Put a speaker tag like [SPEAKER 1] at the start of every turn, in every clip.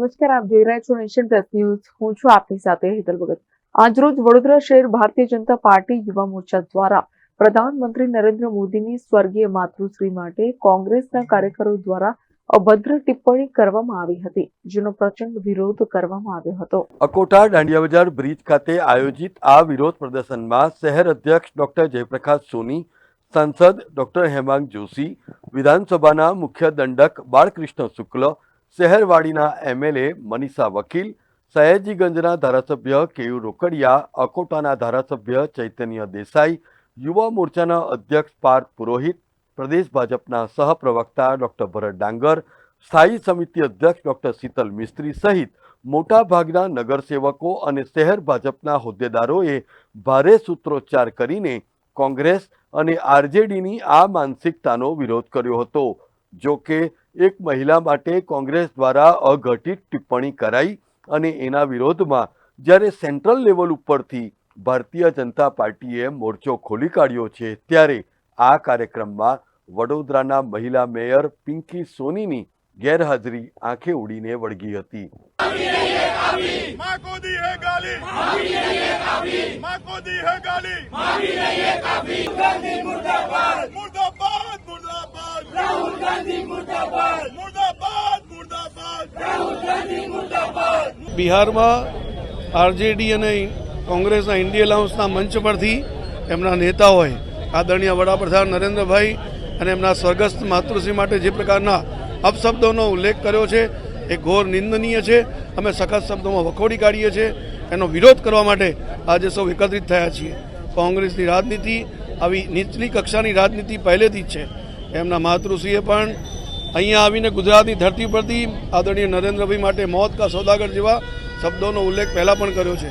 [SPEAKER 1] નમસ્કાર, આપ જોઈ રહ્યા છો નેશન પ્લસ ન્યૂઝ હું છું આપની સાથે હેતલ ભગત. આજરોજ વડોદરા શહેર ભારતીય જનતા પાર્ટી યુવા મોરચા દ્વારા પ્રધાનમંત્રી નરેન્દ્ર મોદીની સ્વર્ગીય માતૃશ્રી માટે કોંગ્રેસના કાર્યકરો દ્વારા અભદ્ર ટિપ્પણી કરવામાં આવી હતી, જેનો પ્રચંડ વિરોધ કરવામાં આવ્યો હતો.
[SPEAKER 2] અકોટા દાંડિયા બજાર બ્રિજ ખાતે આયોજિત આ વિરોધ પ્રદર્શનમાં શહેર અધ્યક્ષ ડોક્ટર જયપ્રકાશ સોની, સાંસદ ડોક્ટર હેમાંગ જોશી, વિધાનસભાના મુખ્ય દંડક બાળકૃષ્ણ શુક્લ શહેરવાડીના એમએલએ મનીષા વકીલ, સયાજીગંજના ધારાસભ્ય કેયુ રોકડિયા, અકોટાના ધારાસભ્ય ચૈતન્ય દેસાઈ, યુવા મોરચાના અધ્યક્ષ પાર્થ પુરોહિત, પ્રદેશ ભાજપના સહપ્રવક્તા ડોક્ટર ભરત ડાંગર, સ્થાયી સમિતિ અધ્યક્ષ ડોક્ટર શીતલ મિસ્ત્રી સહિત મોટાભાગના નગરસેવકો અને શહેર ભાજપના હોદ્દેદારોએ ભારે સૂત્રોચ્ચાર કરીને કોંગ્રેસ અને આરજેડીની આ માનસિકતાનો વિરોધ કર્યો હતો. જો કે એક મહિલા માટે કોંગ્રેસ દ્વારા અઘટિત ટિપ્પણી કરાઈ અને એના વિરોધમાં જ્યારે સેન્ટ્રલ લેવલ ઉપરથી ભારતીય જનતા પાર્ટીએ મોરચો ખોલી કાઢ્યો છે ત્યારે આ કાર્યક્રમમાં વડોદરાના મહિલા મેયર પિંકી સોનીની ગેરહાજરી આંખે ઉડીને વળગી હતી.
[SPEAKER 3] ગાલી
[SPEAKER 4] બિહારમાં આરજેડી અને કોંગ્રેસના ઇન્ડિયા અલાઉન્સના મંચ પરથી એમના નેતાઓએ આદરણીય વડાપ્રધાન નરેન્દ્રભાઈ અને એમના સ્વર્ગસ્થ માતૃશ્રી માટે જે પ્રકારના અપશબ્દોનો ઉલ્લેખ કર્યો છે, એ ઘોર નિંદનીય છે. અમે સખત શબ્દોમાં વખોડી કાઢીએ છીએ. એનો વિરોધ કરવા માટે આજે સૌ એકત્રિત થયા છીએ. કોંગ્રેસની રાજનીતિ આવી નીચલી કક્ષાની રાજનીતિ પહેલેથી જ છે. એમના માતૃશ્રીએ પણ અહીંયા આવીને ગુજરાતની ધરતી પરથી આદરણીય નરેન્દ્રભાઈ માટે મોત કા સોદાગર જેવા શબ્દોનો ઉલ્લેખ પહેલાં પણ કર્યો છે.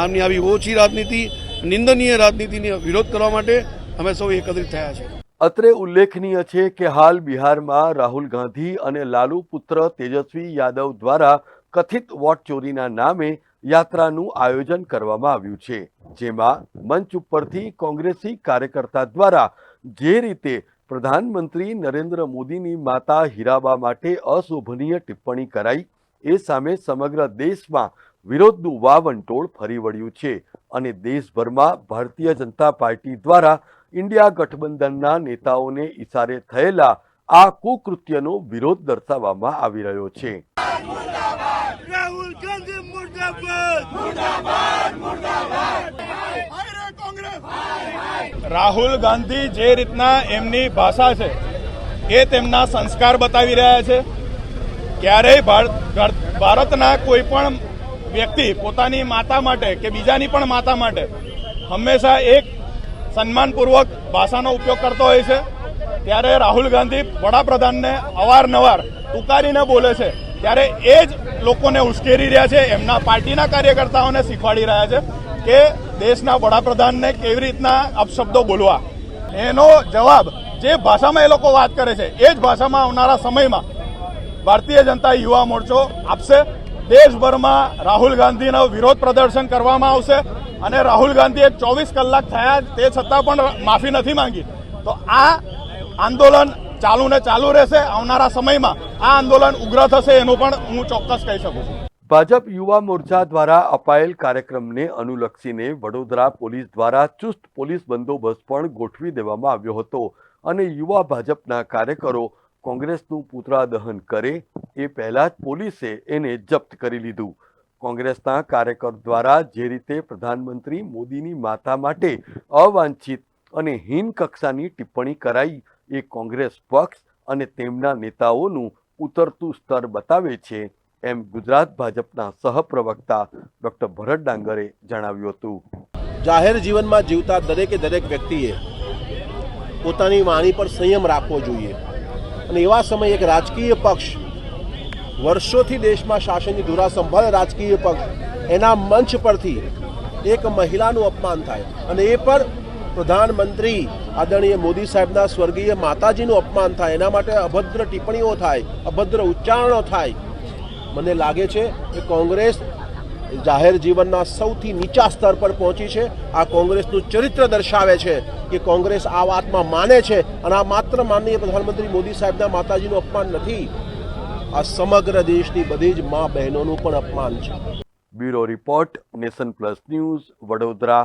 [SPEAKER 4] આમની આવી ઓછી રાજનીતિ, નિંદનીય રાજનીતિનો વિરોધ કરવા માટે અમે સૌ એકત્રિત થયા છે.
[SPEAKER 2] અત્રે ઉલ્લેખનીય છે કે હાલ બિહારમાં રાહુલ ગાંધી અને લાલુ પુત્ર તેજસ્વી યાદવ દ્વારા કથિત વોટ ચોરીના નામે યાત્રાનું આયોજન કરવામાં આવ્યું છે. જેમાં મંચ ઉપરથી કોંગ્રેસી કાર્યકર્તા દ્વારા જે રીતે પ્રધાનમંત્રી નરેન્દ્ર મોદીની માતા હીરાબા માટે અશોભનીય ટિપ્પણી કરાઈ. એ સામે સમગ્ર દેશમાં વિરોધનું વાવંટોળ ફરી વળ્યું છે અને દેશભરમાં ભારતીય જનતા પાર્ટી દ્વારા ઇન્ડિયા ગઠબંધનના નેતાઓને ઇશારે થયેલા આ કુકૃત્યનો વિરોધ દર્શાવવામાં આવી રહ્યો છે.
[SPEAKER 5] રાહુલ ગાંધી જે રીતના એમની ભાષા છે, એ તેમના સંસ્કાર બતાવી રહ્યા છે. ક્યારેય ભાર- ભાર- ભારતના કોઈ પણ વ્યક્તિ પોતાની માતા માટે કે બીજાની પણ માતા માટે હંમેશા એક સન્માનપૂર્વક ભાષાનો ઉપયોગ કરતો હોય છે. ત્યારે રાહુલ ગાંધી વડાપ્રધાનને અવારનવાર તુકારીને બોલે છે. ત્યારે એ જ લોકોને ઉશ્કેરી રહ્યા છે, એમના પાર્ટીના કાર્યકર્તાઓને શીખવાડી રહ્યા છે કે દેશના વડાપ્રધાનને કેવી રીતના અપશબ્દો બોલવા? એનો જવાબ જે ભાષામાં એ લોકો વાત કરે છે, એ જ ભાષામાં આવનારા સમયમાં ભારતીય જનતા યુવા મોરચો આપશે. દેશભરમાં રાહુલ ગાંધીનો વિરોધ પ્રદર્શન કરવામાં આવશે અને રાહુલ ગાંધીએ ચોવીસ કલાક થયા તે છતાં પણ માફી નથી માંગી. તો આ આંદોલન ચાલુ ને ચાલુ રહેશે, આવનારા સમયમાં આ આંદોલન ઉગ્ર થશે એનું પણ હું ચોક્કસ કહી શકું છું.
[SPEAKER 2] ભાજપ યુવા મોરચા દ્વારા અપાયેલ કાર્યક્રમને અનુલક્ષીને વડોદરા પોલીસ દ્વારા ચુસ્ત પોલીસ બંદોબસ્ત પણ ગોઠવી દેવામાં આવ્યો હતો અને યુવા ભાજપના કાર્યકરો કોંગ્રેસનું પુતળા દહન કરે એ પહેલા જ પોલીસે એને જપ્ત કરી લીધું. કોંગ્રેસના કાર્યકર દ્વારા જે રીતે પ્રધાનમંત્રી મોદીની માતા માટે અવાંછિત અને હીન કક્ષાની ટિપ્પણી કરાઈ એ કોંગ્રેસ પક્ષ અને તેમના નેતાઓનું ઉતરતું સ્તર બતાવે છે એમ ગુજરાત ભાજપના સહપ્રવક્તા ડોક્ટર ભરત ડાંગરે જણાવ્યું હતું.
[SPEAKER 6] જાહેર જીવનમાં જીવતા દરેકે દરેક વ્યક્તિએ પોતાની વાણી પર સંયમ રાખવો જોઈએ. અને એવા સમયે એક રાજકીય પક્ષ વર્ષોથી દેશમાં શાસનની ધુરા સંભાળે રાજકીય પક્ષ એના મંચ પરથી એક મહિલાનું અપમાન થાય. અને એ પર પ્રધાનમંત્રી આદરણીય મોદી સાહેબના સ્વર્ગીય માતાજીનું અપમાન થાય. એના માટે અભદ્ર ટિપ્પણીઓ થાય, અભદ્ર ઉચ્ચારણો થાય. મને લાગે છે કે કોંગ્રેસ જાહેર જીવનના સૌથી નીચા સ્તર પર પહોંચી છે. આ કોંગ્રેસનું ચરિત્ર દર્શાવે છે કે કોંગ્રેસ આ વાતમાં માને છે અને આ માત્ર માનનીય પ્રધાનમંત્રી મોદી સાહેબના માતાજીનું અપમાન નથી. આ સમગ્ર દેશની બધી જ મા બહેનોનું પણ અપમાન છે.
[SPEAKER 2] Bureau report nation plus news Vadodara.